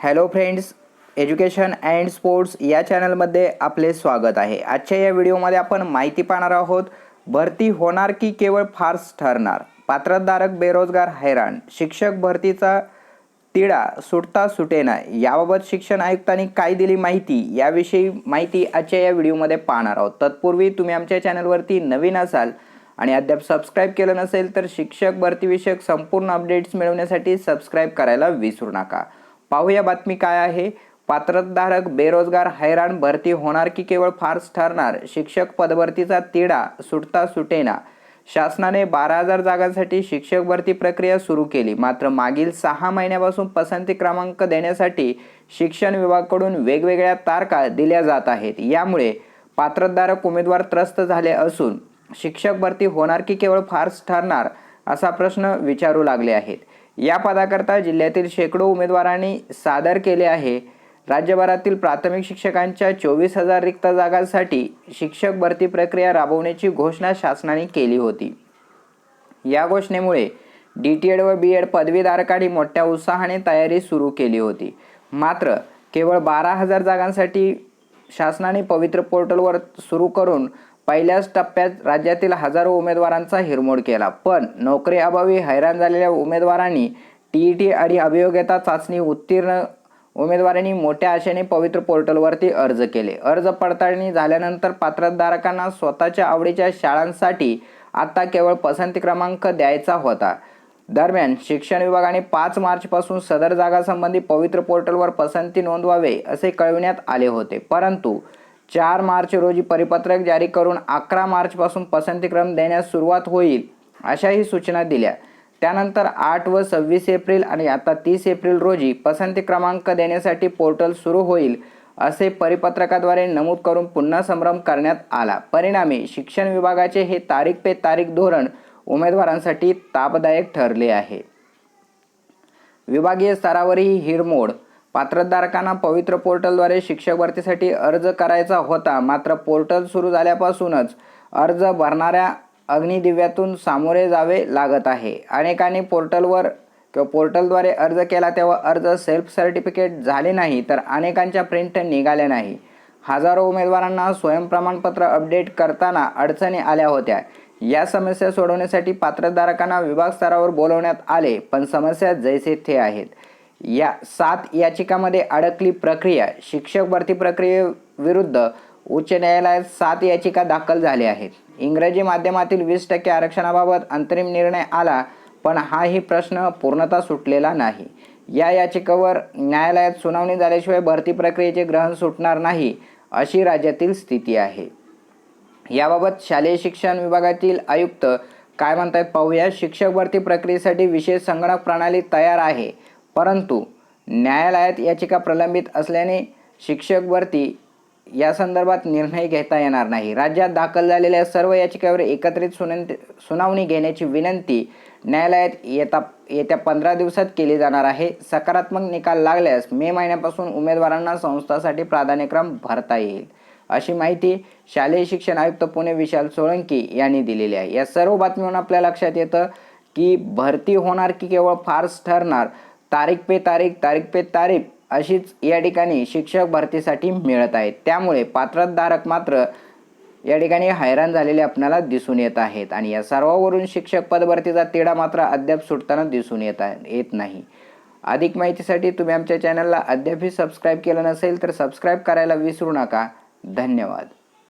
Hello friends education and sports या चॅनलमध्ये आपले स्वागत आहे. आजच्या या व्हिडिओमध्ये आपण माहिती पाहणार आहोत भरती होणार की केवळ फार्स ठरणार? पात्रधारक बेरोजगार हैराण शिक्षक भरतीचा तिढा सुटता सुटेना याबाबत शिक्षण आयुक्तांनी काय दिली माहिती? याविषयी माहिती आजच्या या व्हिडिओमध्ये पाहणार आहोत. तत्पूर्वी तुम्ही आमच्या चॅनलवरती नवीन असाल आणि अद्याप सबस्क्राईब केलं नसेल तर शिक्षक भरतीविषयक संपूर्ण अपडेट्स मिळवण्यासाठी सबस्क्राईब करायला विसरू नका. पाहूया बातमी काय आहे. पात्रधारक बेरोजगार हैराण भरती होणार की केवळ फार्स ठरणार? शिक्षक पदभरतीचा तिढा सुटता सुटेना. शासनाने बारा हजार जागांसाठी शिक्षक भरती प्रक्रिया सुरू केली. मात्र मागील सहा महिन्यापासून पसंती क्रमांक देण्यासाठी शिक्षण विभागाकडून वेगवेगळ्या तारखा दिल्या जात आहेत. यामुळे पात्रधारक उमेदवार त्रस्त झाले असून शिक्षक भरती होणार की केवळ फार्स ठरणार असा प्रश्न विचारू लागले आहेत. या पदाकरता जिल्ह्यातील शेकडो उमेदवारांनी सादर केले आहे. राज्यभरातील प्राथमिक शिक्षकांच्या चोवीस हजार रिक्त जागांसाठी शिक्षक भरती प्रक्रिया राबवण्याची घोषणा शासनाने केली होती. या घोषणेमुळे डी टी एड व बी एड पदवीधारकांनी मोठ्या उत्साहाने तयारी सुरू केली होती. मात्र केवळ बारा हजार जागांसाठी शासनाने पवित्र पोर्टलवर सुरू करून पहिल्याच टप्प्यात राज्यातील हजारो उमेदवारांचा हिरमोड केला. पण नोकरीअभावी हैराण झालेल्या उमेदवारांनी टी ई टी आणि अभियोग्यता चाचणी उत्तीर्ण उमेदवारांनी मोठ्या आशेने पवित्र पोर्टलवरती अर्ज केले. अर्ज पडताळणी झाल्यानंतर पात्रधारकांना स्वतःच्या आवडीच्या शाळांसाठी आता केवळ पसंती क्रमांक द्यायचा होता. दरम्यान शिक्षण विभागाने पाच मार्चपासून सदर जागासंबंधी पवित्र पोर्टलवर पसंती नोंदवावे असे कळविण्यात आले होते. परंतु चार मार्च रोजी परिपत्रक जारी करून अकरा मार्चपासून पसंतीक्रम देण्यास सुरुवात होईल अशाही सूचना दिल्या. त्यानंतर आठ व सव्वीस एप्रिल आणि आता तीस एप्रिल रोजी पसंती क्रमांक देण्यासाठी पोर्टल सुरू होईल असे परिपत्रकाद्वारे नमूद करून पुन्हा संभ्रम करण्यात आला. परिणामी शिक्षण विभागाचे हे तारीख पे तारीख धोरण उमेदवारांसाठी तापदायक ठरले आहे. विभागीय स्तरावरही हिरमोड पात्रधारकांना पवित्र पोर्टलद्वारे शिक्षक भरतीसाठी अर्ज करायचा होता. मात्र पोर्टल सुरू झाल्यापासूनच अर्ज भरणाऱ्या अग्निदिव्यातून सामोरे जावे लागत आहे. अनेकांनी पोर्टलवर किंवा पोर्टलद्वारे अर्ज केला तेव्हा अर्ज सेल्फ सर्टिफिकेट झाले नाही तर अनेकांच्या प्रिंट निघाल्या नाही. हजारो उमेदवारांना स्वयंप्रमाणपत्र अपडेट करताना अडचणी आल्या होत्या. या समस्या सोडवण्यासाठी पात्रधारकांना विभाग स्तरावर बोलवण्यात आले पण समस्या जैसे थे आहेत. या सात याचिकामध्ये अडकली प्रक्रिया शिक्षक भरती प्रक्रियेविरुद्ध उच्च न्यायालयात सात याचिका दाखल झाल्या आहेत. इंग्रजी माध्यमातील वीस टक्के आरक्षणाबाबत अंतरिम निर्णय आला पण हाही प्रश्न पूर्णतः सुटलेला नाही. या याचिकेवर न्यायालयात सुनावणी झाल्याशिवाय भरती प्रक्रियेचे ग्रहण सुटणार नाही अशी राज्यातील स्थिती आहे. याबाबत शालेय शिक्षण विभागातील आयुक्त काय म्हणतात पाहूया. शिक्षक भरती प्रक्रियेसाठी विशेष संगणक प्रणाली तयार आहे. परंतु न्यायालयात याचिका प्रलंबित असल्याने शिक्षक भरती या संदर्भात निर्णय घेता येणार नाही. राज्यात दाखल झालेल्या सर्व याचिकेवर एकत्रित सुनंती सुनावणी घेण्याची विनंती न्यायालयात येता येत्या पंधरा दिवसात केली जाणार आहे. सकारात्मक निकाल लागल्यास मे महिन्यापासून उमेदवारांना संस्थासाठी प्राधान्यक्रम भरता येईल अशी माहिती शालेय शिक्षण आयुक्त पुणे विशाल सोळंकी यांनी दिलेली आहे. या सर्व बातमीवरून आपल्या लक्षात येतं की भरती होणार की केवळ फार्स ठरणार तारीख पे तारीख तारीख पे तारीख अशीच या ठिकाणी शिक्षक भरतीसाठी मिळत आहे त्यामुळे पात्रधारक मात्र या ठिकाणी हैराण झालेले आपल्याला दिसून येत आहेत. आणि या सर्वावरून शिक्षक पदभरतीचा तिढा मात्र अद्याप सुटताना दिसून येत आहे येत नाही. अधिक माहितीसाठी तुम्ही आमच्या चॅनलला अद्यापही सबस्क्राईब केलं नसेल तर सबस्क्राईब करायला विसरू नका. धन्यवाद.